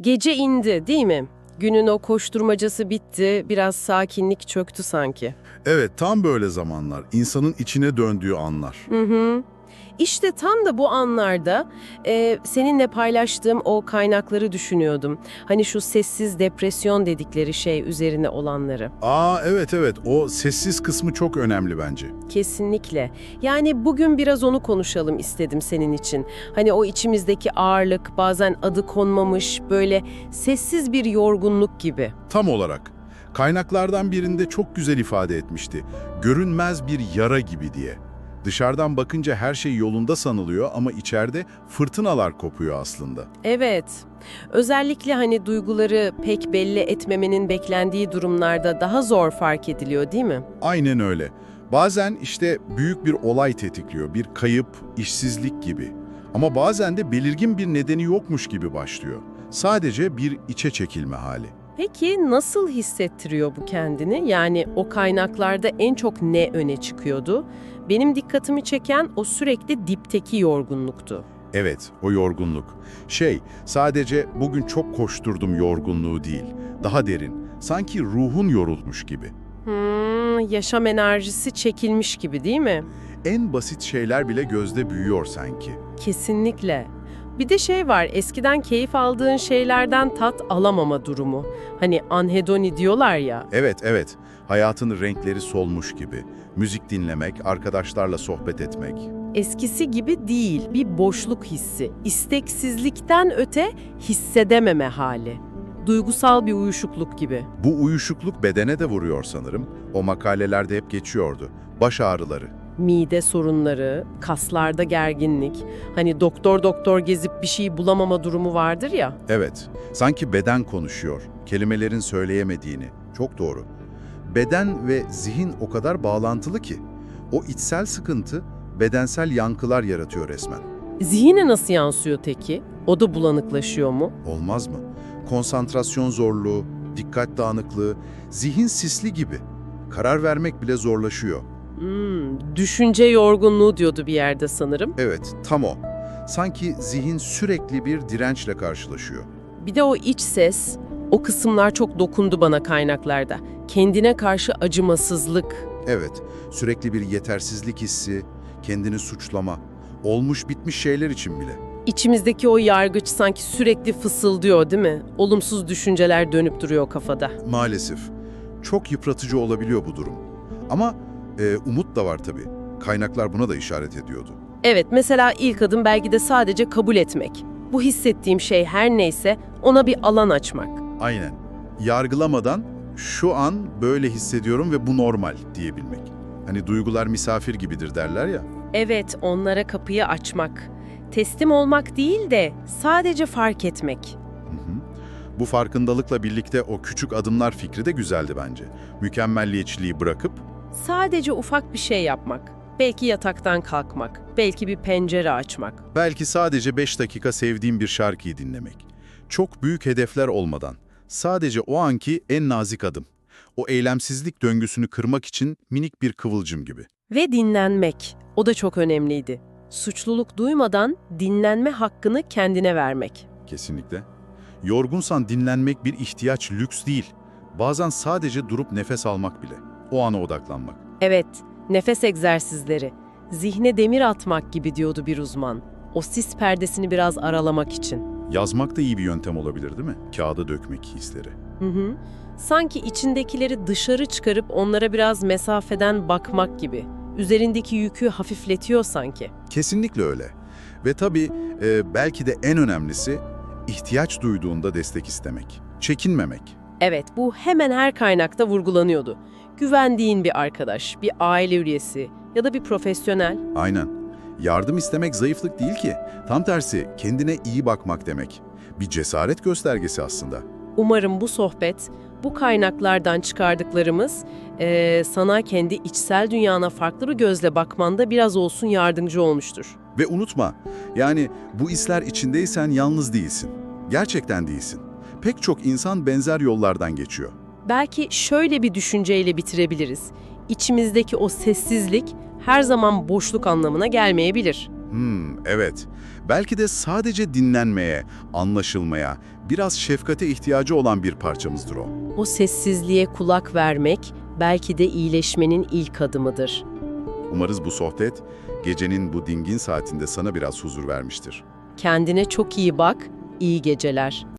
Gece indi, değil mi? Günün o koşturmacası bitti, biraz sakinlik çöktü sanki. Evet, tam böyle zamanlar. insanın içine döndüğü anlar. Hı hı. İşte tam da bu anlarda e, seninle paylaştığım o kaynakları düşünüyordum. Hani şu sessiz depresyon dedikleri şey üzerine olanları. Aa evet evet, o sessiz kısmı çok önemli bence. Kesinlikle. Yani bugün biraz onu konuşalım istedim senin için. Hani o içimizdeki ağırlık, bazen adı konmamış, böyle sessiz bir yorgunluk gibi. Tam olarak. Kaynaklardan birinde çok güzel ifade etmişti. Görünmez bir yara gibi diye. Dışarıdan bakınca her şey yolunda sanılıyor ama içeride fırtınalar kopuyor aslında. Evet. Özellikle hani duyguları pek belli etmemenin beklendiği durumlarda daha zor fark ediliyor değil mi? Aynen öyle. Bazen işte büyük bir olay tetikliyor, bir kayıp, işsizlik gibi. Ama bazen de belirgin bir nedeni yokmuş gibi başlıyor. Sadece bir içe çekilme hali. Peki nasıl hissettiriyor bu kendini? Yani o kaynaklarda en çok ne öne çıkıyordu? Benim dikkatimi çeken o sürekli dipteki yorgunluktu. Evet, o yorgunluk. Şey, sadece bugün çok koşturdum yorgunluğu değil, daha derin. Sanki ruhun yorulmuş gibi. Hmm, yaşam enerjisi çekilmiş gibi değil mi? En basit şeyler bile gözde büyüyor sanki. Kesinlikle. Bir de şey var, eskiden keyif aldığın şeylerden tat alamama durumu. Hani anhedoni diyorlar ya. Evet, evet. Hayatın renkleri solmuş gibi. Müzik dinlemek, arkadaşlarla sohbet etmek. Eskisi gibi değil, bir boşluk hissi. İsteksizlikten öte hissedememe hali. Duygusal bir uyuşukluk gibi. Bu uyuşukluk bedene de vuruyor sanırım. O makalelerde hep geçiyordu. Baş ağrıları. Mide sorunları, kaslarda gerginlik, hani doktor doktor gezip bir şey bulamama durumu vardır ya. Evet, sanki beden konuşuyor, kelimelerin söyleyemediğini. Çok doğru. Beden ve zihin o kadar bağlantılı ki. O içsel sıkıntı bedensel yankılar yaratıyor resmen. Zihine nasıl yansıyor peki? O da bulanıklaşıyor mu? Olmaz mı? Konsantrasyon zorluğu, dikkat dağınıklığı, zihin sisli gibi. Karar vermek bile zorlaşıyor. Hmm, düşünce yorgunluğu diyordu bir yerde sanırım. Evet, tam o. Sanki zihin sürekli bir dirençle karşılaşıyor. Bir de o iç ses, o kısımlar çok dokundu bana kaynaklarda. Kendine karşı acımasızlık. Evet, sürekli bir yetersizlik hissi, kendini suçlama, olmuş bitmiş şeyler için bile. İçimizdeki o yargıç sanki sürekli fısıldıyor değil mi? Olumsuz düşünceler dönüp duruyor kafada. Maalesef. Çok yıpratıcı olabiliyor bu durum. Ama e, umut da var tabii. Kaynaklar buna da işaret ediyordu. Evet, mesela ilk adım belki de sadece kabul etmek. Bu hissettiğim şey her neyse ona bir alan açmak. Aynen. Yargılamadan şu an böyle hissediyorum ve bu normal diyebilmek. Hani duygular misafir gibidir derler ya. Evet, onlara kapıyı açmak. Teslim olmak değil de sadece fark etmek. Hı hı. Bu farkındalıkla birlikte o küçük adımlar fikri de güzeldi bence. Mükemmelliyetçiliği bırakıp Sadece ufak bir şey yapmak. Belki yataktan kalkmak, belki bir pencere açmak. belki sadece 5 dakika sevdiğim bir şarkıyı dinlemek. Çok büyük hedefler olmadan, sadece o anki en nazik adım. O eylemsizlik döngüsünü kırmak için minik bir kıvılcım gibi. Ve dinlenmek. O da çok önemliydi. Suçluluk duymadan dinlenme hakkını kendine vermek. Kesinlikle. Yorgunsan dinlenmek bir ihtiyaç, lüks değil. Bazen sadece durup nefes almak bile. O ana odaklanmak. Evet, nefes egzersizleri. Zihne demir atmak gibi diyordu bir uzman. O sis perdesini biraz aralamak için. Yazmak da iyi bir yöntem olabilir değil mi? Kağıda dökmek hisleri. Hı hı. Sanki içindekileri dışarı çıkarıp onlara biraz mesafeden bakmak gibi. Üzerindeki yükü hafifletiyor sanki. Kesinlikle öyle. Ve tabii e, belki de en önemlisi ihtiyaç duyduğunda destek istemek. Çekinmemek. Evet, bu hemen her kaynakta vurgulanıyordu. Güvendiğin bir arkadaş, bir aile üyesi ya da bir profesyonel. Aynen. Yardım istemek zayıflık değil ki. Tam tersi kendine iyi bakmak demek. Bir cesaret göstergesi aslında. Umarım bu sohbet, bu kaynaklardan çıkardıklarımız eee, sana kendi içsel dünyana farklı bir gözle bakmanda biraz olsun yardımcı olmuştur. Ve unutma, yani bu isler içindeysen yalnız değilsin. Gerçekten değilsin. Pek çok insan benzer yollardan geçiyor. Belki şöyle bir düşünceyle bitirebiliriz. İçimizdeki o sessizlik her zaman boşluk anlamına gelmeyebilir. Hmm, evet. Belki de sadece dinlenmeye, anlaşılmaya, biraz şefkate ihtiyacı olan bir parçamızdır o. O sessizliğe kulak vermek belki de iyileşmenin ilk adımıdır. Umarız bu sohbet gecenin bu dingin saatinde sana biraz huzur vermiştir. Kendine çok iyi bak, iyi geceler.